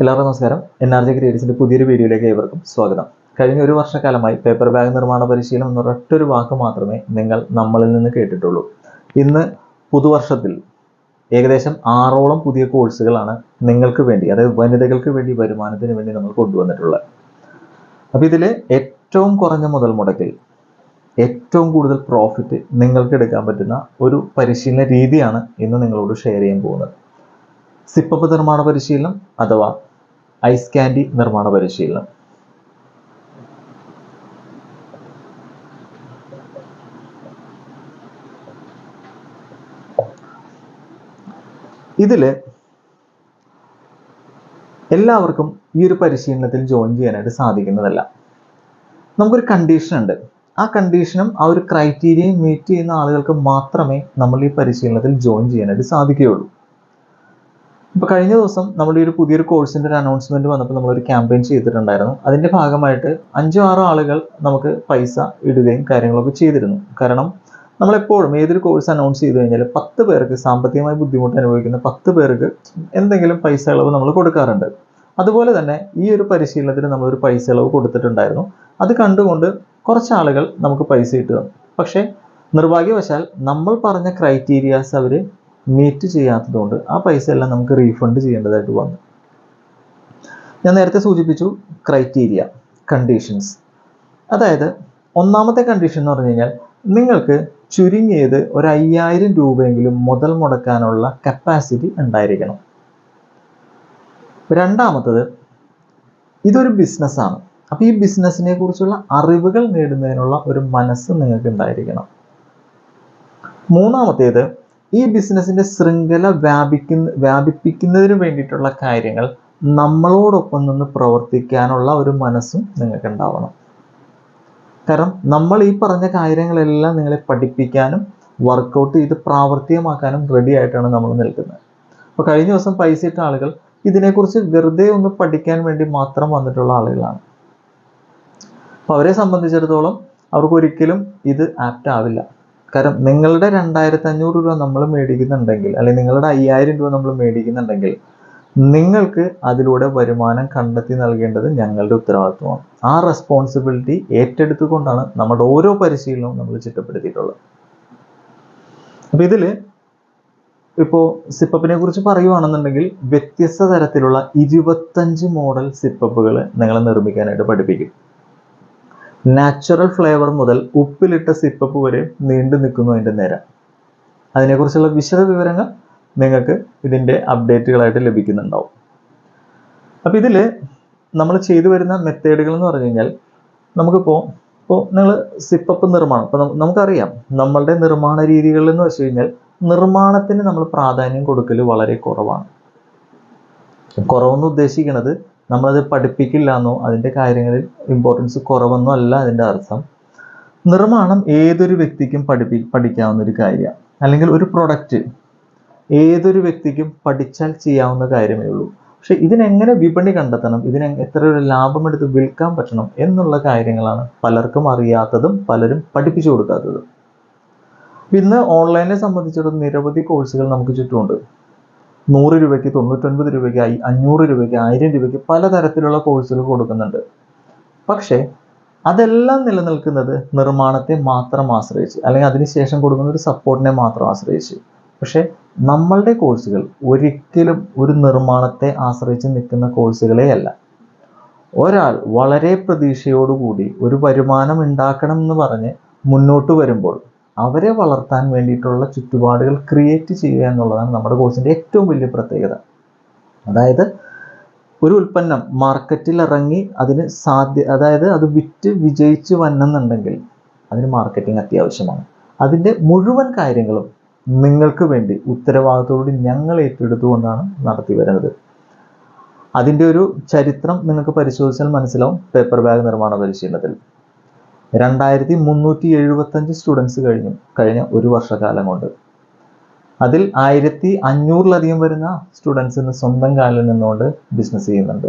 എല്ലാവർക്കും നമസ്കാരം. N R J ക്രിയേറ്റീവ്സിന്റെ പുതിയൊരു വീഡിയോയിലേക്ക് ഏവർക്കും സ്വാഗതം. കഴിഞ്ഞ ഒരു വർഷക്കാലമായി പേപ്പർ ബാഗ് നിർമ്മാണ പരിശീലനം എന്ന ഒരൊറ്റൊരു വാക്ക് മാത്രമേ നിങ്ങൾ നമ്മളിൽ നിന്ന് കേട്ടിട്ടുള്ളൂ. ഇന്ന് പുതുവർഷത്തിൽ ഏകദേശം ആറോളം പുതിയ കോഴ്സുകളാണ് നിങ്ങൾക്ക് വേണ്ടി അതായത് വനിതകൾക്ക് വേണ്ടി വരുമാനത്തിന് വേണ്ടി നമ്മൾ കൊണ്ടുവന്നിട്ടുള്ളത്. അപ്പോൾ ഇതിൽ ഏറ്റവും കുറഞ്ഞ മുതൽ മുടക്കിൽ ഏറ്റവും കൂടുതൽ പ്രോഫിറ്റ് നിങ്ങൾക്ക് എടുക്കാൻ പറ്റുന്ന ഒരു പരിശീലന രീതിയാണ് ഇന്ന് നിങ്ങളോട് ഷെയർ ചെയ്യാൻ പോകുന്നത്. സിപ്പപ്പ് നിർമ്മാണ പരിശീലനം അഥവാ ഐസ് കാൻഡി നിർമ്മാണ പരിശീലനം. ഇതിൽ എല്ലാവർക്കും ഈ ഒരു പരിശീലനത്തിൽ ജോയിൻ ചെയ്യാനായിട്ട് സാധിക്കുന്നതല്ല. നമുക്കൊരു കണ്ടീഷൻ ഉണ്ട്. ആ കണ്ടീഷനും ആ ഒരു ക്രൈറ്റീരിയയും മീറ്റ് ചെയ്യുന്ന ആളുകൾക്ക് മാത്രമേ നമ്മൾ ഈ പരിശീലനത്തിൽ ജോയിൻ ചെയ്യാനായിട്ട് സാധിക്കുകയുള്ളൂ. ഇപ്പൊ കഴിഞ്ഞ ദിവസം നമ്മൾ ഈ ഒരു പുതിയൊരു കോഴ്സിന്റെ ഒരു അനൗൺസ്മെന്റ് വന്നപ്പോൾ നമ്മൾ ഒരു ക്യാമ്പയിൻ ചെയ്തിട്ടുണ്ടായിരുന്നു. അതിന്റെ ഭാഗമായിട്ട് അഞ്ചോ ആറോ ആളുകൾ നമുക്ക് പൈസ ഇടുകയും കാര്യങ്ങളൊക്കെ ചെയ്തിരുന്നു. കാരണം നമ്മളെപ്പോഴും ഏതൊരു കോഴ്സ് അനൗൺസ് ചെയ്ത് കഴിഞ്ഞാൽ പത്ത് പേർക്ക് സാമ്പത്തികമായി ബുദ്ധിമുട്ട് അനുഭവിക്കുന്ന പത്ത് പേർക്ക് എന്തെങ്കിലും പൈസ ഇളവ് നമ്മൾ കൊടുക്കാറുണ്ട്. അതുപോലെ തന്നെ ഈ ഒരു പരിശീലനത്തിന് നമ്മളൊരു പൈസ ഇളവ് കൊടുത്തിട്ടുണ്ടായിരുന്നു. അത് കണ്ടുകൊണ്ട് കുറച്ച് ആളുകൾ നമുക്ക് പൈസ ഇട്ടു തന്നു. പക്ഷേ നിർഭാഗ്യവശാൽ നമ്മൾ പറഞ്ഞ ക്രൈറ്റീരിയാസ് അവർ മീറ്റ് ചെയ്യാത്തതുകൊണ്ട് ആ പൈസ എല്ലാം നമുക്ക് റീഫണ്ട് ചെയ്യേണ്ടതായിട്ട് വന്നു. ഞാൻ നേരത്തെ സൂചിപ്പിച്ചു ക്രൈറ്റീരിയ കണ്ടീഷൻസ് അതായത് ഒന്നാമത്തെ കണ്ടീഷൻ എന്ന് പറഞ്ഞു കഴിഞ്ഞാൽ നിങ്ങൾക്ക് ചുരുങ്ങിയത് ഒരു അയ്യായിരം രൂപയെങ്കിലും മുതൽ മുടക്കാനുള്ള കപ്പാസിറ്റി ഉണ്ടായിരിക്കണം. രണ്ടാമത്തത് ഇതൊരു ബിസിനസ്സാണ് അപ്പോൾ ഈ ബിസിനസ്സിനെ കുറിച്ചുള്ള അറിവുകൾ നേടുന്നതിനുള്ള ഒരു മനസ്സ് നിങ്ങൾക്ക് ഉണ്ടായിരിക്കണം മൂന്നാമത്തേത് ഈ ബിസിനസ്സിന്റെ ശൃംഖല വ്യാപിക്കുന്ന വ്യാപിപ്പിക്കുന്നതിന് വേണ്ടിയിട്ടുള്ള കാര്യങ്ങൾ നമ്മളോടൊപ്പം നിന്ന് പ്രവർത്തിക്കാനുള്ള ഒരു മനസ്സും നിങ്ങൾക്ക് ഉണ്ടാവണം കാരണം നമ്മൾ ഈ പറഞ്ഞ കാര്യങ്ങളെല്ലാം നിങ്ങളെ പഠിപ്പിക്കാനും വർക്കൗട്ട് ചെയ്ത് പ്രാവർത്തികമാക്കാനും റെഡി ആയിട്ടാണ് നമ്മൾ നിൽക്കുന്നത്. അപ്പോൾ കഴിഞ്ഞ ദിവസം പൈസ ഇട്ട ആളുകൾ ഇതിനെക്കുറിച്ച് വെറുതെ ഒന്ന് പഠിക്കാൻ വേണ്ടി മാത്രം വന്നിട്ടുള്ള ആളുകളാണ്. അപ്പോൾ അവരെ സംബന്ധിച്ചിടത്തോളം അവർക്ക് ഒരിക്കലും ഇത് ആപ്റ്റ് ആവില്ല. കാരണം നിങ്ങളുടെ രണ്ടായിരത്തി അഞ്ഞൂറ് രൂപ നമ്മൾ മേടിക്കുന്നുണ്ടെങ്കിൽ അല്ലെങ്കിൽ നിങ്ങളുടെ അയ്യായിരം രൂപ നമ്മൾ മേടിക്കുന്നുണ്ടെങ്കിൽ നിങ്ങൾക്ക് അതിലൂടെ വരുമാനം കണ്ടെത്തി നൽകേണ്ടത് ഞങ്ങളുടെ ഉത്തരവാദിത്വമാണ്. ആ റെസ്പോൺസിബിലിറ്റി ഏറ്റെടുത്തുകൊണ്ടാണ് നമ്മുടെ ഓരോ പരിശീലനവും നമ്മൾ ചിട്ടപ്പെടുത്തിയിട്ടുള്ളത്. അപ്പൊ ഇതിൽ ഇപ്പോൾ സിപ്പപ്പിനെ കുറിച്ച് പറയുവാണെന്നുണ്ടെങ്കിൽ വ്യത്യസ്ത തരത്തിലുള്ള ഇരുപത്തഞ്ച് മോഡൽ സിപ്പപ്പുകൾ നിങ്ങളെ നിർമ്മിക്കാനായിട്ട് പഠിപ്പിക്കും. നാച്ചുറൽ ഫ്ലേവർ മുതൽ ഉപ്പിലിട്ട സിപ്പപ്പ് വരെ നീണ്ടു നിൽക്കുന്നു അതിന്റെ നേരം. അതിനെക്കുറിച്ചുള്ള വിശദ വിവരങ്ങൾ നിങ്ങൾക്ക് ഇതിന്റെ അപ്ഡേറ്റുകളായിട്ട് ലഭിക്കുന്നുണ്ടാവും. അപ്പോൾ ഇതിൽ നമ്മൾ ചെയ്തു വരുന്ന മെത്തേഡുകൾ എന്ന് പറഞ്ഞു കഴിഞ്ഞാൽ നമുക്കിപ്പോൾ ഇപ്പോൾ നിങ്ങൾ സിപ്പപ്പ് നിർമ്മാണം ഇപ്പോൾ നമുക്കറിയാം നമ്മളുടെ നിർമ്മാണ രീതികളിൽ എന്ന് വെച്ച് കഴിഞ്ഞാൽ നിർമ്മാണത്തിന് നമ്മൾ പ്രാധാന്യം കൊടുക്കൽ വളരെ കുറവാണ്. കുറവെന്ന് ഉദ്ദേശിക്കുന്നത് നമ്മളത് പഠിപ്പിക്കില്ല എന്നോ അതിന്റെ കാര്യങ്ങളിൽ ഇമ്പോർട്ടൻസ് കുറവെന്നോ അല്ല അതിന്റെ അർത്ഥം. നിർമ്മാണം ഏതൊരു വ്യക്തിക്കും പഠിപ്പി പഠിക്കാവുന്ന ഒരു കാര്യമാണ് അല്ലെങ്കിൽ ഒരു പ്രൊഡക്റ്റ് ഏതൊരു വ്യക്തിക്കും പഠിച്ചാൽ ചെയ്യാവുന്ന കാര്യമേ ഉള്ളൂ. പക്ഷെ ഇതിനെങ്ങനെ വിപണി കണ്ടെത്തണം ഇതിനെ എത്ര ഒരു ലാഭമെടുത്ത് വിൽക്കാൻ പറ്റണം എന്നുള്ള കാര്യങ്ങളാണ് പലർക്കും അറിയാത്തതും പലരും പഠിപ്പിച്ചു കൊടുക്കാത്തതും. ഇന്ന് ഓൺലൈനെ സംബന്ധിച്ചിടത്തോളം നിരവധി കോഴ്സുകൾ നമുക്ക് ചുറ്റുമുണ്ട്. നൂറ് രൂപയ്ക്ക് തൊണ്ണൂറ്റൊൻപത് രൂപയ്ക്ക് ആയി അഞ്ഞൂറ് രൂപയ്ക്ക് ആയിരം രൂപയ്ക്ക് പലതരത്തിലുള്ള കോഴ്സുകൾ കൊടുക്കുന്നുണ്ട്. പക്ഷേ അതെല്ലാം നിലനിൽക്കുന്നത് നിർമ്മാണത്തെ മാത്രം ആശ്രയിച്ച് അല്ലെങ്കിൽ അതിനുശേഷം കൊടുക്കുന്ന ഒരു സപ്പോർട്ടിനെ മാത്രം ആശ്രയിച്ച്. പക്ഷേ നമ്മളുടെ കോഴ്സുകൾ ഒരിക്കലും ഒരു നിർമ്മാണത്തെ ആശ്രയിച്ച് നിൽക്കുന്ന കോഴ്സുകളെ അല്ല. ഒരാൾ വളരെ പ്രതീക്ഷയോടുകൂടി ഒരു വരുമാനം ഉണ്ടാക്കണം എന്ന് പറഞ്ഞ് മുന്നോട്ട് വരുമ്പോൾ അവരെ വളർത്താൻ വേണ്ടിയിട്ടുള്ള ചുറ്റുപാടുകൾ ക്രിയേറ്റ് ചെയ്യുക എന്നുള്ളതാണ് നമ്മുടെ കോഴ്സിന്റെ ഏറ്റവും വലിയ പ്രത്യേകത. അതായത് ഒരു ഉൽപ്പന്നം മാർക്കറ്റിൽ ഇറങ്ങി അതിന് സാധ്യ അതായത് അത് വിറ്റ് വിജയിച്ച് വന്നെന്നുണ്ടെങ്കിൽ അതിന് മാർക്കറ്റിംഗ് അത്യാവശ്യമാണ്. അതിന്റെ മുഴുവൻ കാര്യങ്ങളും നിങ്ങൾക്ക് വേണ്ടി ഉത്തരവാദിത്തോടുകൂടി ഞങ്ങൾ ഏറ്റെടുത്തുകൊണ്ടാണ് നടത്തി വരുന്നത്. അതിന്റെ ഒരു ചരിത്രം നിങ്ങൾക്ക് പരിശോധിച്ചാൽ മനസ്സിലാവും. പേപ്പർ ബാഗ് നിർമ്മാണ പരിശീലനത്തിൽ. രണ്ടായിരത്തി മുന്നൂറ്റി എഴുപത്തഞ്ച് സ്റ്റുഡൻസ് കഴിഞ്ഞു. കഴിഞ്ഞ ഒരു വർഷക്കാലം കൊണ്ട് അതിൽ ആയിരത്തി അഞ്ഞൂറിലധികം വരുന്ന സ്റ്റുഡൻസ് ഇന്ന് സ്വന്തം കാലിൽ നിന്നുകൊണ്ട് ബിസിനസ് ചെയ്യുന്നുണ്ട്.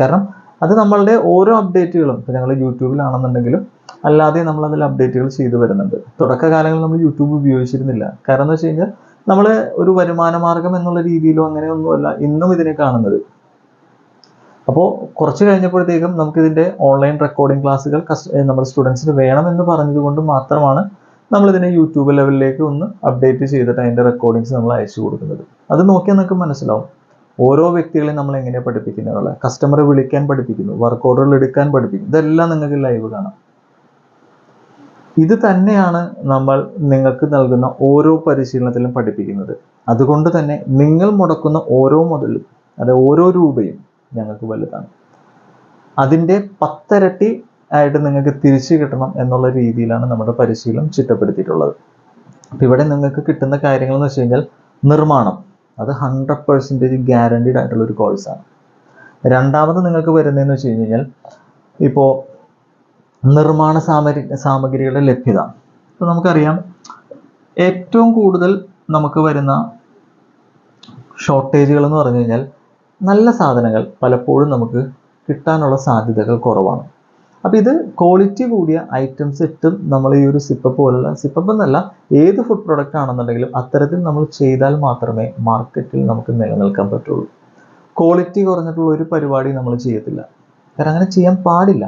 കാരണം അത് നമ്മളുടെ ഓരോ അപ്ഡേറ്റുകളും ഇപ്പം ഞങ്ങൾ യൂട്യൂബിലാണെന്നുണ്ടെങ്കിലും അല്ലാതെ നമ്മൾ അതിൽ അപ്ഡേറ്റുകൾ ചെയ്തു വരുന്നുണ്ട്. തുടക്കകാലങ്ങളിൽ നമ്മൾ യൂട്യൂബ് ഉപയോഗിച്ചിരുന്നില്ല. കാരണം എന്ന് വെച്ച് കഴിഞ്ഞാൽ നമ്മൾ ഒരു വരുമാന മാർഗം എന്നുള്ള രീതിയിലോ അങ്ങനെയൊന്നുമല്ല ഇന്നും ഇതിനെ കാണുന്നത്. അപ്പോൾ കുറച്ച് കഴിഞ്ഞപ്പോഴത്തേക്കും നമുക്കിതിന്റെ ഓൺലൈൻ റെക്കോർഡിംഗ് ക്ലാസ്സുകൾ നമ്മുടെ സ്റ്റുഡൻസിന് വേണമെന്ന് പറഞ്ഞതുകൊണ്ട് മാത്രമാണ് നമ്മളിതിനെ യൂട്യൂബ് ലെവലിലേക്ക് ഒന്ന് അപ്ഡേറ്റ് ചെയ്തിട്ട് അതിന്റെ റെക്കോർഡിങ്സ് നമ്മൾ അയച്ചു കൊടുക്കുന്നത്. അത് നോക്കിയാൽ നിങ്ങൾക്ക് മനസ്സിലാവും. ഓരോ വ്യക്തികളെ നമ്മൾ എങ്ങനെയാണ് പഠിപ്പിക്കുന്നത്? കസ്റ്റമറെ വിളിക്കാൻ പഠിപ്പിക്കുന്നു വർക്ക് ഓർഡറുകൾ എടുക്കാൻ പഠിപ്പിക്കുന്നു ഇതെല്ലാം നിങ്ങൾക്ക് ലൈവ് കാണാം. ഇത് തന്നെയാണ് നമ്മൾ നിങ്ങൾക്ക് നൽകുന്ന ഓരോ പരിശീലനത്തിലും പഠിപ്പിക്കുന്നത്. അതുകൊണ്ട് തന്നെ നിങ്ങൾ മുടക്കുന്ന ഓരോ മുതലും അതായത് ഓരോ രൂപയും ഞങ്ങൾക്ക് വലുതാണ്. അതിന്റെ പത്തരട്ടി ആയിട്ട് നിങ്ങൾക്ക് തിരിച്ചു കിട്ടണം എന്നുള്ള രീതിയിലാണ് നമ്മുടെ പരിശീലനം ചിട്ടപ്പെടുത്തിയിട്ടുള്ളത്. അപ്പം ഇവിടെ നിങ്ങൾക്ക് കിട്ടുന്ന കാര്യങ്ങൾ എന്ന് വെച്ച് കഴിഞ്ഞാൽ നിർമ്മാണം. അത് ഹൺഡ്രഡ് പെർസെന്റേജ് ഗ്യാരണ്ടീഡ് ആയിട്ടുള്ള ഒരു കോഴ്സാണ് രണ്ടാമത് നിങ്ങൾക്ക് വരുന്നതെന്ന് വെച്ച് കഴിഞ്ഞാൽ ഇപ്പോൾ നിർമ്മാണ സാമഗ്രി സാമഗ്രികളുടെ ലഭ്യത. ഇപ്പോൾ നമുക്കറിയാം ഏറ്റവും കൂടുതൽ നമുക്ക് വരുന്ന ഷോർട്ടേജുകൾ എന്ന് പറഞ്ഞു കഴിഞ്ഞാൽ നല്ല സാധനങ്ങൾ പലപ്പോഴും നമുക്ക് കിട്ടാനുള്ള സാധ്യതകൾ കുറവാണ്. അപ്പോൾ ഇത് ക്വാളിറ്റി കൂടിയ ഐറ്റംസ് ഇട്ടും നമ്മൾ ഈ ഒരു സിപ്പപ്പ് പോലുള്ള സിപ്പപ്പ് എന്നല്ല ഏത് ഫുഡ് പ്രൊഡക്റ്റ് ആണെന്നുണ്ടെങ്കിലും അത്തരത്തിൽ നമ്മൾ ചെയ്താൽ മാത്രമേ മാർക്കറ്റിൽ നമുക്ക് നിലനിൽക്കാൻ പറ്റുള്ളൂ. ക്വാളിറ്റി കുറഞ്ഞിട്ടുള്ള ഒരു പരിപാടി നമ്മൾ ചെയ്യത്തില്ല. കാരണം അങ്ങനെ ചെയ്യാൻ പാടില്ല.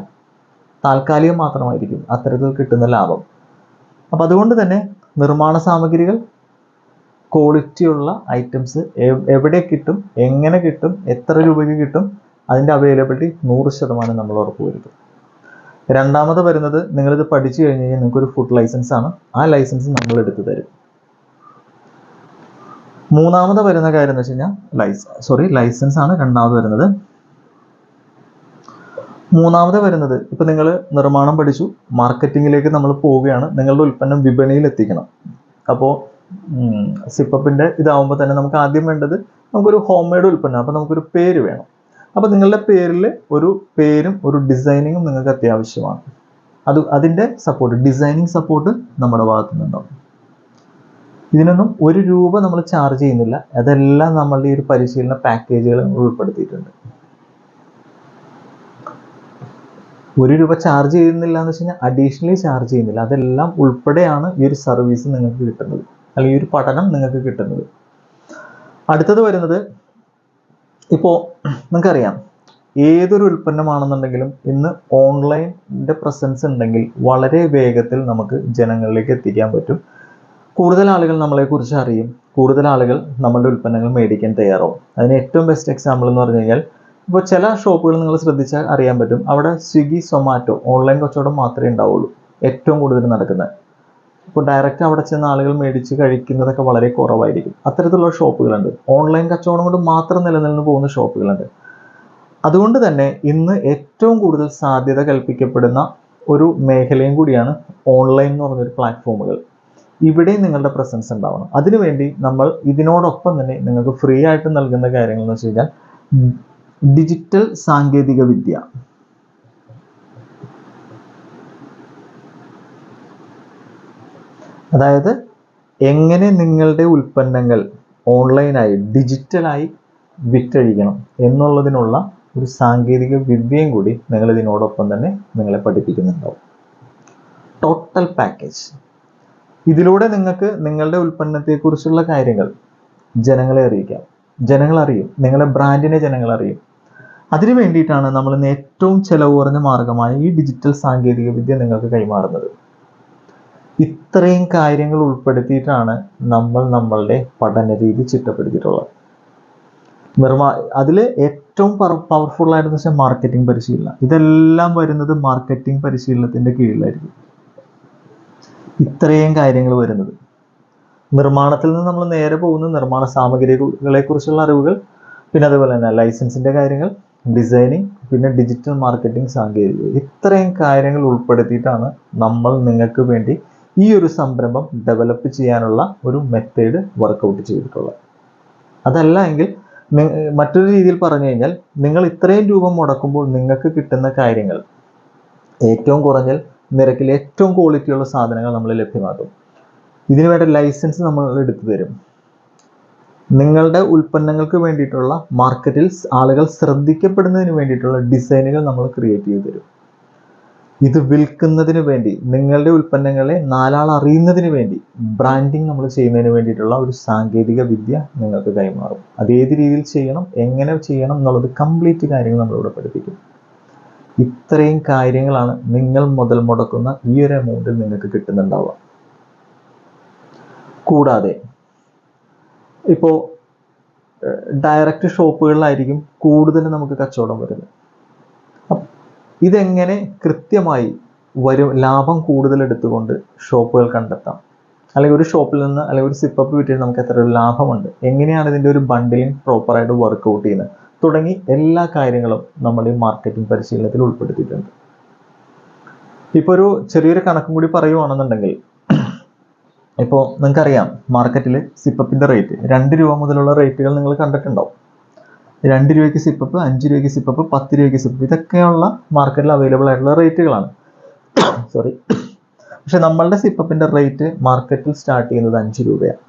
താൽക്കാലികം മാത്രമായിരിക്കും അത്തരത്തിൽ കിട്ടുന്ന ലാഭം. അപ്പം അതുകൊണ്ട് തന്നെ നിർമ്മാണ സാമഗ്രികൾ ക്വാളിറ്റിയുള്ള ഐറ്റംസ് എവിടെ കിട്ടും എങ്ങനെ കിട്ടും എത്ര രൂപയ്ക്ക് കിട്ടും അതിന്റെ അവൈലബിലിറ്റി നൂറ് ശതമാനം നമ്മൾ ഉറപ്പുവരുത്തും രണ്ടാമത് വരുന്നത് നിങ്ങളിത് പഠിച്ചു കഴിഞ്ഞ് കഴിഞ്ഞാൽ നിങ്ങൾക്ക് ഒരു ഫുഡ് ലൈസൻസ് ആണ്. ആ ലൈസൻസ് നമ്മൾ എടുത്തു തരും. മൂന്നാമത് വരുന്ന കാര്യം എന്ന് വെച്ച് കഴിഞ്ഞാൽ ലൈസ് സോറി ലൈസൻസ് ആണ് രണ്ടാമത് വരുന്നത്. മൂന്നാമത് വരുന്നത് ഇപ്പൊ നിങ്ങൾ നിർമ്മാണം പഠിച്ചു മാർക്കറ്റിങ്ങിലേക്ക് നമ്മൾ പോവുകയാണ് നിങ്ങളുടെ ഉൽപ്പന്നം വിപണിയിൽ എത്തിക്കണം. അപ്പോൾ സിപ്പപ്പിന്റെ ഇതാവുമ്പോൾ തന്നെ നമുക്ക് ആദ്യം വേണ്ടത് നമുക്കൊരു ഹോം മെയ്ഡ് ഉൽപ്പന്നം അപ്പോൾ നമുക്കൊരു പേര് വേണം. അപ്പോൾ നിങ്ങളുടെ പേരിൽ ഒരു പേരും ഒരു ഡിസൈനിങ്ങും നിങ്ങൾക്ക് അത്യാവശ്യമാണ്. അത് അതിന്റെ സപ്പോർട്ട് ഡിസൈനിങ് സപ്പോർട്ട് നമ്മുടെ ഭാഗത്തു നിന്നുണ്ടാവും ഇതിനൊന്നും ഒരു രൂപ നമ്മൾ ചാർജ് ചെയ്യുന്നില്ല. അതെല്ലാം നമ്മളുടെ ഈ ഒരു പരിശീലന പാക്കേജുകൾ ഉൾപ്പെടുത്തിയിട്ടുണ്ട്. ഒരു രൂപ ചാർജ് ചെയ്യുന്നില്ല എന്ന് വെച്ച് കഴിഞ്ഞാൽ അഡീഷണലി ചാർജ് ചെയ്യുന്നില്ല. അതെല്ലാം ഉൾപ്പെടെയാണ് ഈ ഒരു സർവീസ് നിങ്ങൾക്ക് കിട്ടുന്നത്. അല്ലെങ്കിൽ ഒരു പഠനം നിങ്ങൾക്ക് കിട്ടുന്നത്. അടുത്തത് വരുന്നത് ഇപ്പോൾ നിങ്ങൾക്കറിയാം ഏതൊരു ഉൽപ്പന്നമാണെന്നുണ്ടെങ്കിലും ഇന്ന് ഓൺലൈന്റെ പ്രസൻസ് ഉണ്ടെങ്കിൽ വളരെ വേഗത്തിൽ നമുക്ക് ജനങ്ങളിലേക്ക് എത്തിക്കാൻ പറ്റും. കൂടുതൽ ആളുകൾ നമ്മളെക്കുറിച്ച് അറിയും. കൂടുതൽ ആളുകൾ നമ്മളുടെ ഉൽപ്പന്നങ്ങൾ മേടിക്കാൻ തയ്യാറാവും. അതിന് ഏറ്റവും ബെസ്റ്റ് എക്സാമ്പിൾ എന്ന് പറഞ്ഞു കഴിഞ്ഞാൽ ഇപ്പോൾ ചില ഷോപ്പുകൾ നിങ്ങൾ ശ്രദ്ധിച്ചാൽ അറിയാൻ പറ്റും. അവിടെ സ്വിഗ്ഗി സൊമാറ്റോ ഓൺലൈൻ കച്ചവടം മാത്രമേ ഉണ്ടാവുള്ളൂ. ഏറ്റവും കൂടുതൽ നടക്കുന്നത്. ഇപ്പോൾ ഡയറക്റ്റ് അവിടെ ചെന്ന ആളുകൾ മേടിച്ച് കഴിക്കുന്നതൊക്കെ വളരെ കുറവായിരിക്കും. അത്തരത്തിലുള്ള ഷോപ്പുകളുണ്ട്. ഓൺലൈൻ കച്ചവടം കൊണ്ട് മാത്രം നിലനിന്ന് പോകുന്ന ഷോപ്പുകളുണ്ട്. അതുകൊണ്ട് തന്നെ ഇന്ന് ഏറ്റവും കൂടുതൽ സാധ്യത കൽപ്പിക്കപ്പെടുന്ന ഒരു മേഖലയും കൂടിയാണ് ഓൺലൈൻ എന്ന് പറഞ്ഞൊരു പ്ലാറ്റ്ഫോമുകൾ ഇവിടെ നിങ്ങളുടെ പ്രസൻസ് ഉണ്ടാവണം. അതിനുവേണ്ടി നമ്മൾ ഇതിനോടൊപ്പം തന്നെ നിങ്ങൾക്ക് ഫ്രീ ആയിട്ട് നൽകുന്ന കാര്യങ്ങൾ എന്ന് വെച്ച് കഴിഞ്ഞാൽ ഡിജിറ്റൽ സാങ്കേതിക വിദ്യ അതായത് എങ്ങനെ നിങ്ങളുടെ ഉൽപ്പന്നങ്ങൾ ഓൺലൈനായി ഡിജിറ്റലായി വിറ്റഴിക്കണം എന്നുള്ളതിനുള്ള ഒരു സാങ്കേതിക വിദ്യയും കൂടി നിങ്ങൾ ഇതിനോടൊപ്പം തന്നെ നിങ്ങളെ പഠിപ്പിക്കുന്നുണ്ടാവും. ടോട്ടൽ പാക്കേജ് ഇതിലൂടെ നിങ്ങൾക്ക് നിങ്ങളുടെ ഉൽപ്പന്നത്തെക്കുറിച്ചുള്ള കാര്യങ്ങൾ ജനങ്ങളെ അറിയിക്കാം. ജനങ്ങൾ അറിയും. നിങ്ങളുടെ ബ്രാൻഡിനെ ജനങ്ങൾ അറിയും. അതിനു വേണ്ടിയിട്ടാണ് നമ്മൾ ഏറ്റവും ചെലവ് കുറഞ്ഞ മാർഗമായ ഈ ഡിജിറ്റൽ സാങ്കേതിക വിദ്യ നിങ്ങൾക്ക് കൈമാറുന്നത്. ഇത്രയും കാര്യങ്ങൾ ഉൾപ്പെടുത്തിയിട്ടാണ് നമ്മൾ നമ്മളുടെ പഠന രീതി ചിട്ടപ്പെടുത്തിയിട്ടുള്ളത്. നിർമ്മാ അതിൽ ഏറ്റവും പവർഫുൾ ആയിട്ടെന്ന് വെച്ചാൽ മാർക്കറ്റിംഗ് പരിശീലനം. ഇതെല്ലാം വരുന്നത് മാർക്കറ്റിംഗ് പരിശീലനത്തിന്റെ കീഴിലായിരിക്കും. ഇത്രയും കാര്യങ്ങൾ വരുന്നത്. നിർമ്മാണത്തിൽ നിന്ന് നമ്മൾ നേരെ പോകുന്ന നിർമ്മാണ സാമഗ്രികളെ കുറിച്ചുള്ള അറിവുകൾ പിന്നെ അതുപോലെ തന്നെ ലൈസൻസിന്റെ കാര്യങ്ങൾ ഡിസൈനിങ് പിന്നെ ഡിജിറ്റൽ മാർക്കറ്റിംഗ് സാങ്കേതിക ഇത്രയും കാര്യങ്ങൾ ഉൾപ്പെടുത്തിയിട്ടാണ് നമ്മൾ നിങ്ങൾക്ക് വേണ്ടി ഈ ഒരു സംരംഭം ഡെവലപ്പ് ചെയ്യാനുള്ള ഒരു മെത്തേഡ് വർക്കൗട്ട് ചെയ്തിട്ടുള്ളത്. അതല്ല എങ്കിൽ മറ്റൊരു രീതിയിൽ പറഞ്ഞു കഴിഞ്ഞാൽ നിങ്ങൾ ഇത്രയും രൂപ മുടക്കുമ്പോൾ നിങ്ങൾക്ക് കിട്ടുന്ന കാര്യങ്ങൾ ഏറ്റവും കുറഞ്ഞ നിരക്കിൽ ഏറ്റവും ക്വാളിറ്റിയുള്ള സാധനങ്ങൾ നമ്മൾ ലഭ്യമാക്കും. ഇതിനു വേണ്ട ലൈസൻസ് നമ്മൾ എടുത്തു തരും. നിങ്ങളുടെ ഉൽപ്പന്നങ്ങൾക്ക് വേണ്ടിയിട്ടുള്ള മാർക്കറ്റിൽ ആളുകൾ ശ്രദ്ധിക്കപ്പെടുന്നതിന് വേണ്ടിയിട്ടുള്ള ഡിസൈനുകൾ നമ്മൾ ക്രിയേറ്റ് ചെയ്തു തരും. ഇത് വിൽക്കുന്നതിന് വേണ്ടി നിങ്ങളുടെ ഉൽപ്പന്നങ്ങളെ നാലാൾ അറിയുന്നതിന് വേണ്ടി ബ്രാൻഡിങ് നമ്മൾ ചെയ്യുന്നതിന് വേണ്ടിയിട്ടുള്ള ഒരു സാങ്കേതിക വിദ്യ നിങ്ങൾക്ക് കൈമാറും. അത് ഏത് രീതിയിൽ ചെയ്യണം എങ്ങനെ ചെയ്യണം എന്നുള്ളത് കംപ്ലീറ്റ് കാര്യങ്ങൾ നമ്മളിവിടെ പഠിപ്പിക്കും. ഇത്രയും കാര്യങ്ങളാണ് നിങ്ങൾ മുതൽ മുടക്കുന്ന ഈ ഒരു എമൗണ്ടിൽ നിങ്ങൾക്ക് കിട്ടുന്നുണ്ടാവുക. കൂടാതെ ഇപ്പോൾ ഡയറക്റ്റ് ഷോപ്പുകളിലായിരിക്കും കൂടുതൽ നമുക്ക് കച്ചവടം വരുന്നത്. ഇതെങ്ങനെ കൃത്യമായി വരും ലാഭം കൂടുതൽ എടുത്തുകൊണ്ട് ഷോപ്പുകൾ കണ്ടെത്താം? അല്ലെങ്കിൽ ഒരു ഷോപ്പിൽ നിന്ന് അല്ലെങ്കിൽ ഒരു സിപ്പപ്പ് വിറ്റിട്ട് നമുക്ക് എത്ര ലാഭമുണ്ട്? എങ്ങനെയാണ് ഇതിന്റെ ഒരു ബണ്ടിലിംഗ് പ്രോപ്പറായിട്ട് വർക്കൗട്ട് ചെയ്യുന്നത്? തുടങ്ങി എല്ലാ കാര്യങ്ങളും നമ്മൾ ഈ മാർക്കറ്റിംഗ് പരിശീലനത്തിൽ ഉൾപ്പെടുത്തിയിട്ടുണ്ട്. ഇപ്പോൾ ഒരു ചെറിയൊരു കണക്കും കൂടി പറയുവാണെന്നുണ്ടെങ്കിൽ ഇപ്പോൾ നിങ്ങൾക്കറിയാം മാർക്കറ്റിൽ സിപ്പപ്പിന്റെ റേറ്റ് രണ്ട് രൂപ മുതലുള്ള റേറ്റുകൾ നിങ്ങൾ കണ്ടിട്ടുണ്ടാവും. രണ്ട് രൂപയ്ക്ക് സിപ്പപ്പ് അഞ്ച് രൂപയ്ക്ക് സിപ്പപ്പ് പത്ത് രൂപയ്ക്ക് സിപ്പപ്പ് ഇതൊക്കെയുള്ള മാർക്കറ്റിൽ അവൈലബിൾ ആയിട്ടുള്ള റേറ്റുകളാണ് സോറി പക്ഷെ നമ്മളുടെ സിപ്പപ്പിന്റെ റേറ്റ് മാർക്കറ്റിൽ സ്റ്റാർട്ട് ചെയ്യുന്നത് അഞ്ച് രൂപയാണ്.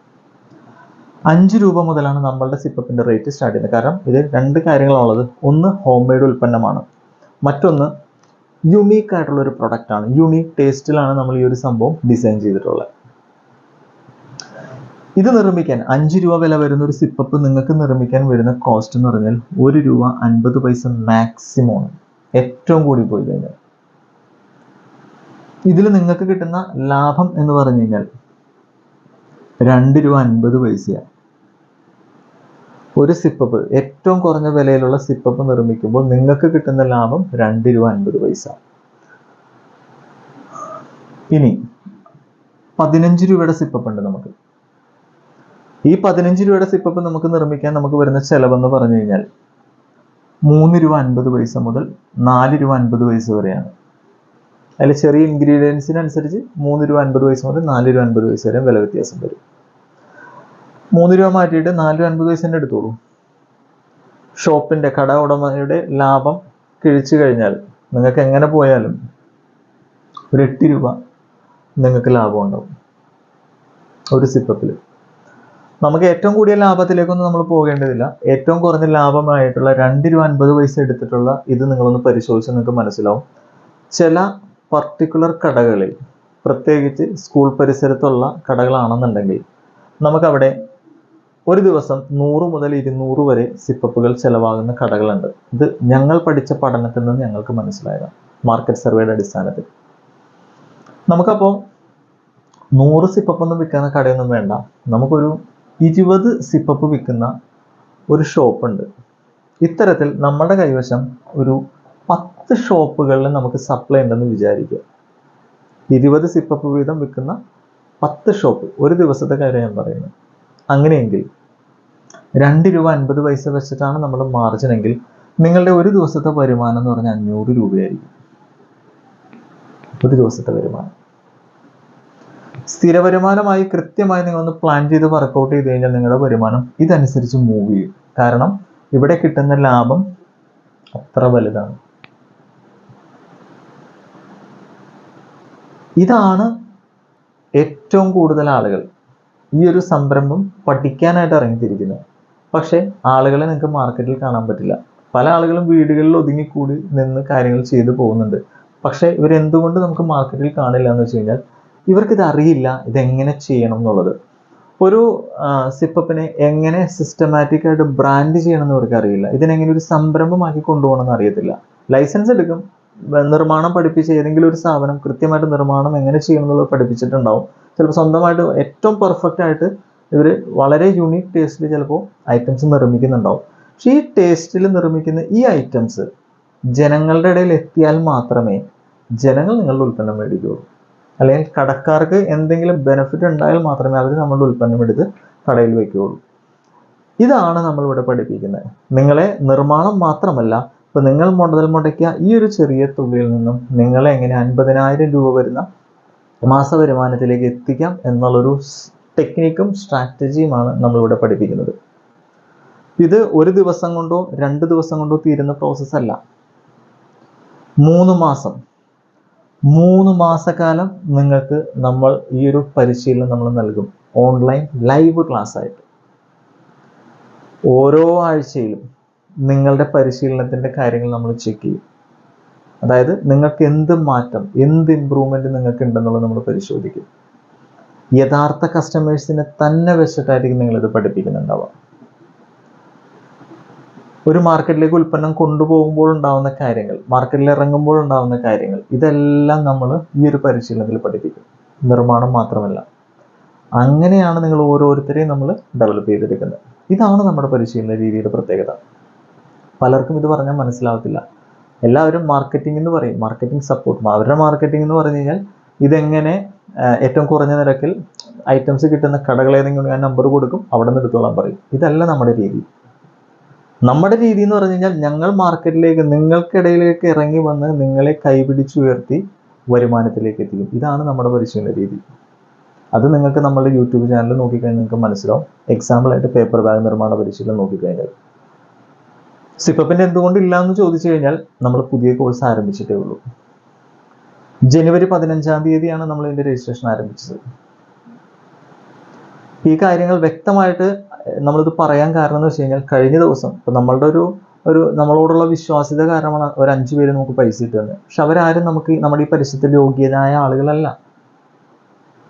അഞ്ച് രൂപ മുതലാണ് നമ്മളുടെ സിപ്പപ്പിന്റെ റേറ്റ് സ്റ്റാർട്ട് ചെയ്യുന്നത്. കാരണം ഇത് രണ്ട് കാര്യങ്ങളാണുള്ളത്. ഒന്ന് ഹോം മെയ്ഡ് ഉൽപ്പന്നമാണ്. മറ്റൊന്ന് യുണീക്ക് ആയിട്ടുള്ള ഒരു പ്രൊഡക്റ്റ് ആണ്. യുണീക്ക് ടേസ്റ്റിലാണ് നമ്മൾ ഈ ഒരു സംഭവം ഡിസൈൻ ചെയ്തിട്ടുള്ളത്. ഇത് നിർമ്മിക്കാൻ അഞ്ച് രൂപ വില വരുന്ന ഒരു സിപ്പപ്പ് നിങ്ങൾക്ക് നിർമ്മിക്കാൻ വരുന്ന കോസ്റ്റ് എന്ന് പറഞ്ഞാൽ ഒരു രൂപ അൻപത് പൈസ മാക്സിമം ആണ് ഏറ്റവും കൂടി പോയി കഴിഞ്ഞാൽ. ഇതിൽ നിങ്ങൾക്ക് കിട്ടുന്ന ലാഭം എന്ന് പറഞ്ഞു കഴിഞ്ഞാൽ രണ്ട് രൂപ അൻപത് പൈസയാണ്. ഒരു സിപ്പപ്പ് ഏറ്റവും കുറഞ്ഞ വിലയിലുള്ള സിപ്പപ്പ് നിർമ്മിക്കുമ്പോൾ നിങ്ങൾക്ക് കിട്ടുന്ന ലാഭം രണ്ട് രൂപ അൻപത് പൈസ. ഇനി പതിനഞ്ച് രൂപയുടെ സിപ്പപ്പ് ഉണ്ട് നമുക്ക്. ഈ പതിനഞ്ച് രൂപയുടെ സിപ്പപ്പ് നമുക്ക് നിർമ്മിക്കാൻ നമുക്ക് വരുന്ന ചെലവെന്ന് പറഞ്ഞു കഴിഞ്ഞാൽ മൂന്ന് രൂപ അൻപത് പൈസ മുതൽ നാല് രൂപ അൻപത് പൈസ വരെയാണ്. അതിൽ ചെറിയ ഇൻഗ്രീഡിയൻസിനനുസരിച്ച് മൂന്ന് രൂപ അൻപത് പൈസ മുതൽ നാല് രൂപ അൻപത് പൈസ വരെ വില വ്യത്യാസം വരും. മൂന്ന് രൂപ മാറ്റിയിട്ട് നാല് രൂപ അൻപത് പൈസേന്റെ എടുത്തോളൂ ഷോപ്പിന്റെ കട ഉടമയുടെ ലാഭം കിഴിച്ചു കഴിഞ്ഞാൽ നിങ്ങൾക്ക് എങ്ങനെ പോയാലും ഒരു എട്ട് രൂപ നിങ്ങൾക്ക് ലാഭം ഉണ്ടാവും. ഒരു സിപ്പപ്പിൽ നമുക്ക് ഏറ്റവും കൂടിയ ലാഭത്തിലേക്കൊന്നും നമ്മൾ പോകേണ്ടതില്ല. ഏറ്റവും കുറഞ്ഞ ലാഭമായിട്ടുള്ള രണ്ട് രൂപ അൻപത് പൈസ എടുത്തിട്ടുള്ള ഇത് നിങ്ങളൊന്ന് പരിശോധിച്ച് നിങ്ങൾക്ക് മനസ്സിലാവും. ചില പർട്ടിക്കുലർ കടകളിൽ പ്രത്യേകിച്ച് സ്കൂൾ പരിസരത്തുള്ള കടകളാണെന്നുണ്ടെങ്കിൽ നമുക്കവിടെ ഒരു ദിവസം നൂറ് മുതൽ ഇരുന്നൂറ് വരെ സിപ്പപ്പുകൾ ചെലവാകുന്ന കടകളുണ്ട്. ഇത് ഞങ്ങൾ പഠിച്ച പഠനത്തിൽ നിന്ന് ഞങ്ങൾക്ക് മനസ്സിലായതാണ്. മാർക്കറ്റ് സർവേയുടെ അടിസ്ഥാനത്തിൽ. നമുക്കപ്പോൾ നൂറ് സിപ്പപ്പൊന്നും വിൽക്കുന്ന കടയൊന്നും വേണ്ട. നമുക്കൊരു ഇരുപത് സിപ്പപ്പ് വിൽക്കുന്ന ഒരു ഷോപ്പുണ്ട്. ഇത്തരത്തിൽ നമ്മുടെ കൈവശം ഒരു പത്ത് ഷോപ്പുകളിൽ നമുക്ക് സപ്ലൈ ഉണ്ടെന്ന് വിചാരിക്കുക. ഇരുപത് സിപ്പപ്പ് വീതം വിൽക്കുന്ന പത്ത് ഷോപ്പ്. ഒരു ദിവസത്തെ കാര്യം ഞാൻ പറയുന്നത് അങ്ങനെയെങ്കിൽ രണ്ട് രൂപ അൻപത് പൈസ വെച്ചിട്ടാണ് നമ്മൾ മാർജിനെങ്കിൽ നിങ്ങളുടെ ഒരു ദിവസത്തെ വരുമാനം എന്ന് പറഞ്ഞാൽ അഞ്ഞൂറ് രൂപയായിരിക്കും. ഒരു ദിവസത്തെ വരുമാനം. സ്ഥിര വരുമാനമായി കൃത്യമായി നിങ്ങളൊന്ന് പ്ലാൻ ചെയ്ത് വർക്കൗട്ട് ചെയ്ത് കഴിഞ്ഞാൽ നിങ്ങളുടെ വരുമാനം ഇതനുസരിച്ച് മൂവ് ചെയ്യും. കാരണം ഇവിടെ കിട്ടുന്ന ലാഭം അത്ര വലുതാണ്. ഇതാണ് ഏറ്റവും കൂടുതൽ ആളുകൾ ഈ ഒരു സംരംഭം പഠിക്കാനായിട്ട് ഇറങ്ങിത്തിരിക്കുന്നത്. പക്ഷേ ആളുകളെ നിങ്ങൾക്ക് മാർക്കറ്റിൽ കാണാൻ പറ്റില്ല. പല ആളുകളും വീടുകളിൽ ഒതുങ്ങിക്കൂടി നിന്ന് കാര്യങ്ങൾ ചെയ്തു പോകുന്നുണ്ട്. പക്ഷേ ഇവരെന്തുകൊണ്ട് നമുക്ക് മാർക്കറ്റിൽ കാണില്ല എന്ന് വെച്ച് കഴിഞ്ഞാൽ ഇവർക്കിത് അറിയില്ല ഇതെങ്ങനെ ചെയ്യണം എന്നുള്ളത്. ഒരു സിപ്പപ്പിനെ എങ്ങനെ സിസ്റ്റമാറ്റിക് ആയിട്ട് ബ്രാൻഡ് ചെയ്യണം എന്ന് ഇവർക്ക് അറിയില്ല. ഇതിനെങ്ങനെ ഒരു സംരംഭമാക്കി കൊണ്ടുപോകണം എന്ന് അറിയത്തില്ല. ലൈസൻസ് എടുക്കും. നിർമ്മാണം പഠിപ്പിച്ച ഏതെങ്കിലും ഒരു സ്ഥാപനം കൃത്യമായിട്ട് നിർമ്മാണം എങ്ങനെ ചെയ്യണം എന്നുള്ളത് പഠിപ്പിച്ചിട്ടുണ്ടാവും. ചിലപ്പോൾ സ്വന്തമായിട്ട് ഏറ്റവും പെർഫെക്റ്റ് ആയിട്ട് ഇവർ വളരെ യുണീക്ക് ടേസ്റ്റിൽ ചിലപ്പോൾ ഐറ്റംസ് നിർമ്മിക്കുന്നുണ്ടാവും. പക്ഷേ ഈ ടേസ്റ്റിൽ നിർമ്മിക്കുന്ന ഈ ഐറ്റംസ് ജനങ്ങളുടെ ഇടയിൽ എത്തിയാൽ മാത്രമേ ജനങ്ങൾ നിങ്ങളുടെ ഉൽപ്പന്നം മേടിക്കുകയുള്ളൂ. അല്ലെങ്കിൽ കടക്കാർക്ക് എന്തെങ്കിലും ബെനിഫിറ്റ് ഉണ്ടായാൽ മാത്രമേ അവർ നമ്മളുടെ ഉൽപ്പന്നം എടുത്ത് കടയിൽ വയ്ക്കുകയുള്ളൂ ഇതാണ് നമ്മളിവിടെ പഠിപ്പിക്കുന്നത്. നിങ്ങളെ നിർമ്മാണം മാത്രമല്ല ഇപ്പൊ നിങ്ങൾ മുതൽ മുടക്കിയ ഈ ഒരു ചെറിയ തുകയിൽ നിന്നും നിങ്ങളെ എങ്ങനെ അൻപതിനായിരം രൂപ വരുന്ന മാസ വരുമാനത്തിലേക്ക് എത്തിക്കാം എന്നുള്ളൊരു ടെക്നിക്കും സ്ട്രാറ്റജിയുമാണ് നമ്മളിവിടെ പഠിപ്പിക്കുന്നത്. ഇത് ഒരു ദിവസം കൊണ്ടോ രണ്ട് ദിവസം കൊണ്ടോ തീരുന്ന പ്രോസസ്സല്ല മൂന്ന് മാസം. മൂന്ന് മാസക്കാലം നിങ്ങൾക്ക് നമ്മൾ ഈ ഒരു പരിശീലനം നമ്മൾ നൽകും. ഓൺലൈൻ ലൈവ് ക്ലാസ് ആയിട്ട്. ഓരോ ആഴ്ചയിലും നിങ്ങളുടെ പരിശീലനത്തിന്റെ കാര്യങ്ങൾ നമ്മൾ ചെക്ക് ചെയ്യും. അതായത് നിങ്ങൾക്ക് എന്ത് മാറ്റം എന്ത് ഇമ്പ്രൂവ്മെന്റ് നിങ്ങൾക്ക് ഉണ്ടെന്നുള്ളത് നമ്മൾ പരിശോധിക്കും. യഥാർത്ഥ കസ്റ്റമേഴ്സിനെ തന്നെ വെച്ചിട്ടായിരിക്കും നിങ്ങളിത് പഠിപ്പിക്കുന്നുണ്ടാവുക. ഒരു മാർക്കറ്റിലേക്ക് ഉൽപ്പന്നം കൊണ്ടുപോകുമ്പോൾ ഉണ്ടാകുന്ന കാര്യങ്ങൾ മാർക്കറ്റിൽ ഇറങ്ങുമ്പോൾ ഉണ്ടാകുന്ന കാര്യങ്ങൾ ഇതെല്ലാം നമ്മൾ ഈ ഒരു പരിശീലനത്തിൽ പഠിപ്പിക്കും. നിർമ്മാണം മാത്രമല്ല. അങ്ങനെയാണ് നിങ്ങൾ ഓരോരുത്തരെയും നമ്മൾ ഡെവലപ്പ് ചെയ്തെടുക്കുന്നത്. ഇതാണ് നമ്മുടെ പരിശീലന രീതിയുടെ പ്രത്യേകത. പലർക്കും ഇത് പറഞ്ഞാൽ മനസ്സിലാവത്തില്ല. എല്ലാവരും മാർക്കറ്റിംഗ് എന്ന് പറയും. മാർക്കറ്റിംഗ് സപ്പോർട്ട് അവരുടെ മാർക്കറ്റിംഗ് എന്ന് പറഞ്ഞു കഴിഞ്ഞാൽ ഇതെങ്ങനെ ഏറ്റവും കുറഞ്ഞ നിരക്കിൽ ഐറ്റംസ് കിട്ടുന്ന കടകൾ ഏതെങ്കിലും ഞാൻ നമ്പർ കൊടുക്കും അവിടെ നിന്ന് എടുത്തോളാൻ പറയും. ഇതല്ല നമ്മുടെ രീതി. നമ്മുടെ രീതി എന്ന് പറഞ്ഞു കഴിഞ്ഞാൽ ഞങ്ങൾ മാർക്കറ്റിലേക്ക് നിങ്ങൾക്കിടയിലേക്ക് ഇറങ്ങി വന്ന് നിങ്ങളെ കൈപിടിച്ചുയർത്തി വരുമാനത്തിലേക്ക് എത്തിക്കും. ഇതാണ് നമ്മുടെ പരിശീലന രീതി. അത് നിങ്ങൾക്ക് നമ്മുടെ യൂട്യൂബ് ചാനൽ നോക്കിക്കഴിഞ്ഞാൽ നിങ്ങൾക്ക് മനസ്സിലാവും. എക്സാമ്പിൾ ആയിട്ട് പേപ്പർ ബാഗ് നിർമ്മാണ പരിശീലനം നോക്കിക്കഴിഞ്ഞാൽ. സിപ്പപ്പിന്റെ എന്തുകൊണ്ട് ഇല്ല എന്ന് ചോദിച്ചു കഴിഞ്ഞാൽ നമ്മൾ പുതിയ കോഴ്സ് ആരംഭിച്ചിട്ടേ ഉള്ളൂ. ജനുവരി പതിനഞ്ചാം തീയതിയാണ് നമ്മൾ ഇതിന്റെ രജിസ്ട്രേഷൻ ആരംഭിച്ചത്. ഈ കാര്യങ്ങൾ വ്യക്തമായിട്ട് നമ്മളിത് പറയാൻ കാരണം എന്ന് വെച്ച് കഴിഞ്ഞാൽ കഴിഞ്ഞ ദിവസം ഇപ്പൊ നമ്മളുടെ ഒരു ഒരു നമ്മളോടുള്ള വിശ്വാസ്യത കാരണമാണ് ഒരു അഞ്ചു പേര് നമുക്ക് പൈസ കിട്ടുന്നത്. പക്ഷെ അവരാരും നമുക്ക് നമ്മുടെ ഈ പരിസരത്തിൽ യോഗ്യരായ ആളുകളല്ല.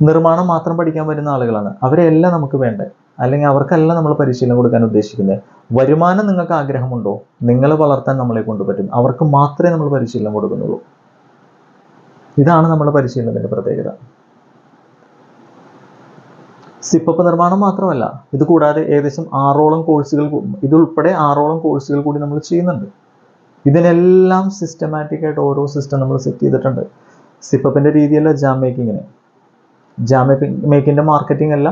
നിർമ്മാണം മാത്രം പഠിക്കാൻ വരുന്ന ആളുകളാണ്. അവരെയല്ല നമുക്ക് വേണ്ടത് അല്ലെങ്കിൽ അവർക്കല്ല നമ്മൾ പരിശീലനം കൊടുക്കാൻ ഉദ്ദേശിക്കുന്നത്. വരുമാനം നിങ്ങൾക്ക് ആഗ്രഹമുണ്ടോ? നിങ്ങളെ വളർത്താൻ നമ്മളെ കൊണ്ട് പറ്റും. അവർക്ക് മാത്രമേ നമ്മൾ പരിശീലനം കൊടുക്കുന്നുള്ളൂ. ഇതാണ് നമ്മുടെ പരിശീലനത്തിന്റെ പ്രത്യേകത. സിപ്പപ്പ് നിർമ്മാണം മാത്രമല്ല ഇത് കൂടാതെ ഏകദേശം ആറോളം കോഴ്സുകൾ ഇതുൾപ്പെടെ ആറോളം കോഴ്സുകൾ കൂടി നമ്മൾ ചെയ്യുന്നുണ്ട്. ഇതിനെല്ലാം സിസ്റ്റമാറ്റിക് ആയിട്ട് ഓരോ സിസ്റ്റം നമ്മൾ സെറ്റ് ചെയ്തിട്ടുണ്ട്. സിപ്പപ്പിന്റെ രീതിയല്ല ജാം മേക്കിങ്ങിന് ജാം മേക്കിന്റെ മാർക്കറ്റിംഗ് അല്ല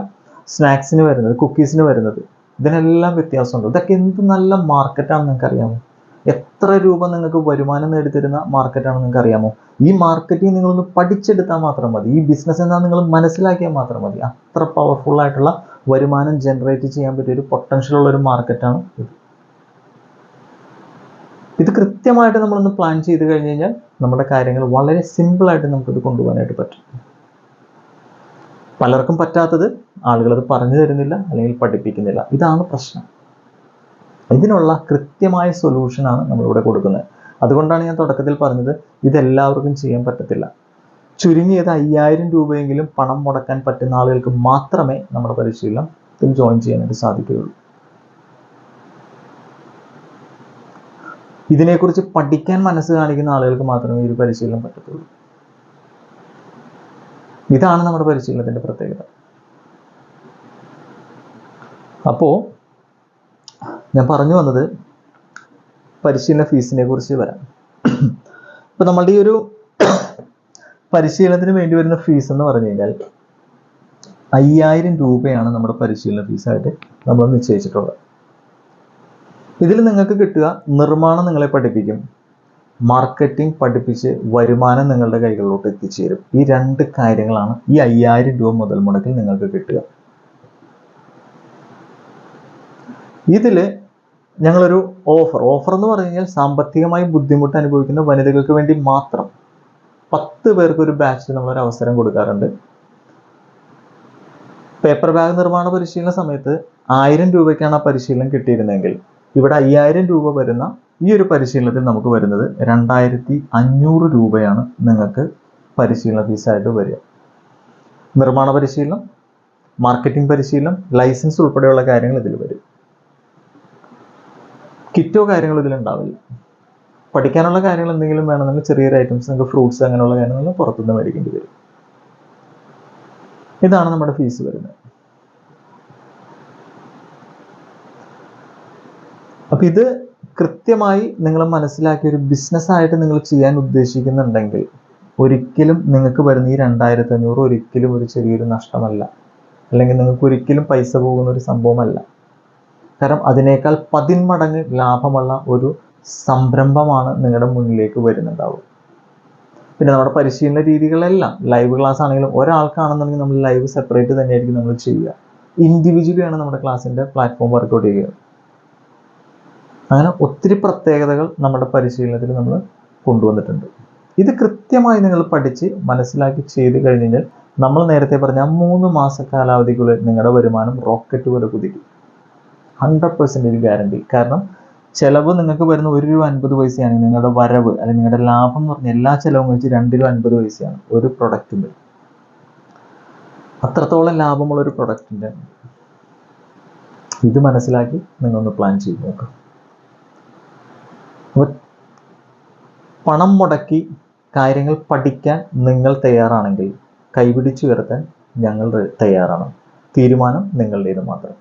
സ്നാക്സിന് വരുന്നത് കുക്കീസിന് വരുന്നത്. ഇതിനെല്ലാം വ്യത്യാസമുണ്ട്. ഇതൊക്കെ എന്ത് നല്ല മാർക്കറ്റാണെന്ന് നിങ്ങൾക്ക് അറിയാമോ എത്ര രൂപ നിങ്ങൾക്ക് വരുമാനം നേടിത്തരുന്ന മാർക്കറ്റാണെന്ന് നിങ്ങൾക്ക് അറിയാമോ? ഈ മാർക്കറ്റിൽ നിങ്ങളൊന്ന് പഠിച്ചെടുത്താൽ മാത്രം മതി. ഈ ബിസിനസ് എന്താ നിങ്ങൾ മനസ്സിലാക്കിയാൽ മാത്രം മതി. അത്ര പവർഫുൾ ആയിട്ടുള്ള വരുമാനം ജനറേറ്റ് ചെയ്യാൻ പറ്റിയ ഒരു പൊട്ടൻഷ്യൽ ഉള്ള ഒരു മാർക്കറ്റാണ് ഇത്. ഇത് കൃത്യമായിട്ട് നമ്മളൊന്ന് പ്ലാൻ ചെയ്ത് കഴിഞ്ഞ് കഴിഞ്ഞാൽ നമ്മുടെ കാര്യങ്ങൾ വളരെ സിമ്പിളായിട്ട് നമുക്കിത് കൊണ്ടുപോകാനായിട്ട് പറ്റും. പലർക്കും പറ്റാത്തത് ആളുകൾ അത് പറഞ്ഞു തരുന്നില്ല അല്ലെങ്കിൽ പഠിപ്പിക്കുന്നില്ല. ഇതാണ് പ്രശ്നം. ഇതിനുള്ള കൃത്യമായ സൊല്യൂഷനാണ് നമ്മളിവിടെ കൊടുക്കുന്നത്. അതുകൊണ്ടാണ് ഞാൻ തുടക്കത്തിൽ പറഞ്ഞത് ഇതെല്ലാവർക്കും ചെയ്യാൻ പറ്റത്തില്ല. ചുരുങ്ങിയത് അയ്യായിരം രൂപയെങ്കിലും പണം മുടക്കാൻ പറ്റുന്ന ആളുകൾക്ക് മാത്രമേ നമ്മുടെ പരിശീലനത്തിൽ ജോയിൻ ചെയ്യാനായിട്ട് സാധിക്കുകയുള്ളൂ. ഇതിനെക്കുറിച്ച് പഠിക്കാൻ മനസ്സ് കാണിക്കുന്ന ആളുകൾക്ക് മാത്രമേ ഒരു പരിശീലനം പറ്റത്തുള്ളൂ. ഇതാണ് നമ്മുടെ പരിശീലനത്തിന്റെ പ്രത്യേകത. അപ്പോ ഞാൻ പറഞ്ഞു വന്നത് പരിശീലന ഫീസിനെ കുറിച്ച് വരാം. ഇപ്പൊ നമ്മളുടെ ഈ ഒരു പരിശീലനത്തിന് വേണ്ടി വരുന്ന ഫീസ് എന്ന് പറഞ്ഞു കഴിഞ്ഞാൽ അയ്യായിരം രൂപയാണ് നമ്മുടെ പരിശീലന ഫീസായിട്ട് നമ്മൾ നിശ്ചയിച്ചിട്ടുള്ളത്. ഇതിൽ നിങ്ങൾക്ക് കിട്ടുക നിർമ്മാണം നിങ്ങളെ പഠിപ്പിക്കും. മാർക്കറ്റിംഗ് പഠിപ്പിച്ച് വരുമാനം നിങ്ങളുടെ കൈകളിലോട്ട് എത്തിച്ചേരും. ഈ രണ്ട് കാര്യങ്ങളാണ് ഈ അയ്യായിരം രൂപ മുതൽ മുടക്കിൽ നിങ്ങൾക്ക് കിട്ടുക. ഇതിൽ ഞങ്ങളൊരു ഓഫർ. ഓഫർ എന്ന് പറഞ്ഞു കഴിഞ്ഞാൽ സാമ്പത്തികമായി ബുദ്ധിമുട്ട് അനുഭവിക്കുന്ന വനിതകൾക്ക് വേണ്ടി മാത്രം പത്ത് പേർക്ക് ഒരു ബാച്ചിൽ നമ്മളൊരു അവസരം കൊടുക്കാറുണ്ട്. പേപ്പർ ബാഗ് നിർമ്മാണ പരിശീലന സമയത്ത് ആയിരം രൂപയ്ക്കാണ് ആ പരിശീലനം കിട്ടിയിരുന്നെങ്കിൽ ഇവിടെ അയ്യായിരം രൂപ വരുന്ന ഈ ഒരു പരിശീലനത്തിൽ നമുക്ക് വരുന്നത് രണ്ടായിരത്തി അഞ്ഞൂറ് രൂപയാണ് നിങ്ങൾക്ക് പരിശീലന ഫീസായിട്ട് വരിക. നിർമ്മാണ പരിശീലനം മാർക്കറ്റിംഗ് പരിശീലനം ലൈസൻസ് ഉൾപ്പെടെയുള്ള കാര്യങ്ങൾ ഇതിൽ വരും. കിറ്റോ കാര്യങ്ങളോ ഇതിലുണ്ടാവില്ല. പഠിക്കാനുള്ള കാര്യങ്ങൾ എന്തെങ്കിലും വേണമെങ്കിൽ ചെറിയൊരു ഐറ്റംസ് നിങ്ങൾക്ക് ഫ്രൂട്ട്സ് അങ്ങനെയുള്ള കാര്യങ്ങളൊന്നും പുറത്തുനിന്ന് മേടിക്കേണ്ടി വരും. ഇതാണ് നമ്മുടെ ഫീസ് വരുന്നത്. അപ്പൊ ഇത് കൃത്യമായി നിങ്ങൾ മനസ്സിലാക്കിയ ഒരു ബിസിനസ് ആയിട്ട് നിങ്ങൾ ചെയ്യാൻ ഉദ്ദേശിക്കുന്നുണ്ടെങ്കിൽ ഒരിക്കലും നിങ്ങൾക്ക് വരുന്ന ഈ രണ്ടായിരത്തി അഞ്ഞൂറ് ഒരിക്കലും ഒരു ചെറിയൊരു നഷ്ടമല്ല. അല്ലെങ്കിൽ നിങ്ങൾക്ക് ഒരിക്കലും പൈസ പോകുന്ന ഒരു സംഭവമല്ല. കാരണം അതിനേക്കാൾ പതിന്മടങ്ങ് ലാഭമുള്ള ഒരു സംരംഭമാണ് നിങ്ങളുടെ മുന്നിലേക്ക് വരുന്നുണ്ടാവുക. പിന്നെ നമ്മുടെ പരിശീലന രീതികളെല്ലാം ലൈവ് ക്ലാസ് ആണെങ്കിലും ഒരാൾക്കാണെന്നുണ്ടെങ്കിൽ നമ്മൾ ലൈവ് സെപ്പറേറ്റ് തന്നെയായിരിക്കും നമ്മൾ ചെയ്യുക. ഇൻഡിവിജ്വലി ആണ് നമ്മുടെ ക്ലാസ്സിന്റെ പ്ലാറ്റ്ഫോം വർക്കൗട്ട് ചെയ്യുക. അങ്ങനെ ഒത്തിരി പ്രത്യേകതകൾ നമ്മുടെ പരിശീലനത്തിൽ നമ്മൾ കൊണ്ടുവന്നിട്ടുണ്ട്. ഇത് കൃത്യമായി നിങ്ങൾ പഠിച്ച് മനസ്സിലാക്കി ചെയ്ത് കഴിഞ്ഞ് കഴിഞ്ഞാൽ നമ്മൾ നേരത്തെ പറഞ്ഞ മൂന്ന് മാസ കാലാവധിക്കുള്ളിൽ നിങ്ങളുടെ വരുമാനം റോക്കറ്റ് പോലെ കുതിക്കും. ഹൺഡ്രഡ് പെർസെന്റേജ് ഗ്യാരണ്ടി കാരണം ചിലവ് നിങ്ങൾക്ക് വരുന്ന ഒരു രൂപ അൻപത് പൈസയാണ്. നിങ്ങളുടെ വരവ് അല്ലെങ്കിൽ നിങ്ങളുടെ ലാഭം എന്ന് പറഞ്ഞാൽ എല്ലാ ചിലവും വെച്ച് രണ്ട് രൂപ അൻപത് പൈസയാണ് ഒരു പ്രൊഡക്റ്റിന്റെ അത്രത്തോളം ലാഭമുള്ള ഒരു പ്രൊഡക്റ്റിന്റെ ഇത് മനസ്സിലാക്കി നിങ്ങളൊന്ന് പ്ലാൻ ചെയ്ത് അപ്പോൾ പണം മുടക്കി കാര്യങ്ങൾ പഠിക്കാൻ നിങ്ങൾ തയ്യാറാണെങ്കിൽ കൈപിടിച്ചു ഉയർത്താൻ ഞങ്ങൾ തയ്യാറാണ്. തീരുമാനം നിങ്ങളുടേത് മാത്രം.